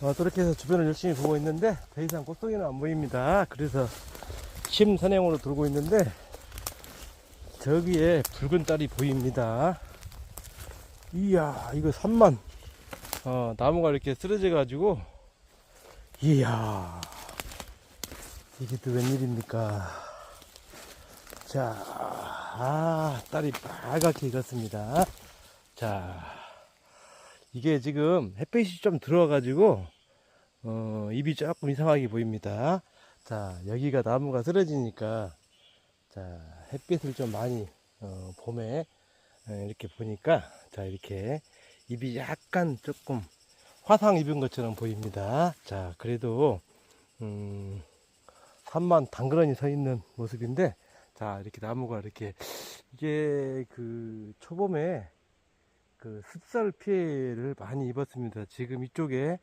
어, 또 이렇게 해서 주변을 열심히 보고 있는데 더 이상 꽃송이는 안 보입니다. 그래서 심선행으로 돌고 있는데 저기에 붉은 딸이 보입니다. 이야 이거 3만 어, 나무가 이렇게 쓰러져 가지고 이야 이게 또 웬일입니까 자, 아, 딸이 빨갛게 익었습니다. 자, 이게 지금 햇빛이 좀 들어와가지고, 어, 입이 조금 이상하게 보입니다. 자, 여기가 나무가 쓰러지니까, 자, 햇빛을 좀 많이, 어, 봄에, 에, 이렇게 보니까, 자, 이렇게 입이 약간 조금 화상 입은 것처럼 보입니다. 자, 그래도, 음, 산만 당그러니 서 있는 모습인데, 자, 이렇게 나무가 이렇게, 이게 그 초봄에 그 습살 피해를 많이 입었습니다. 지금 이쪽에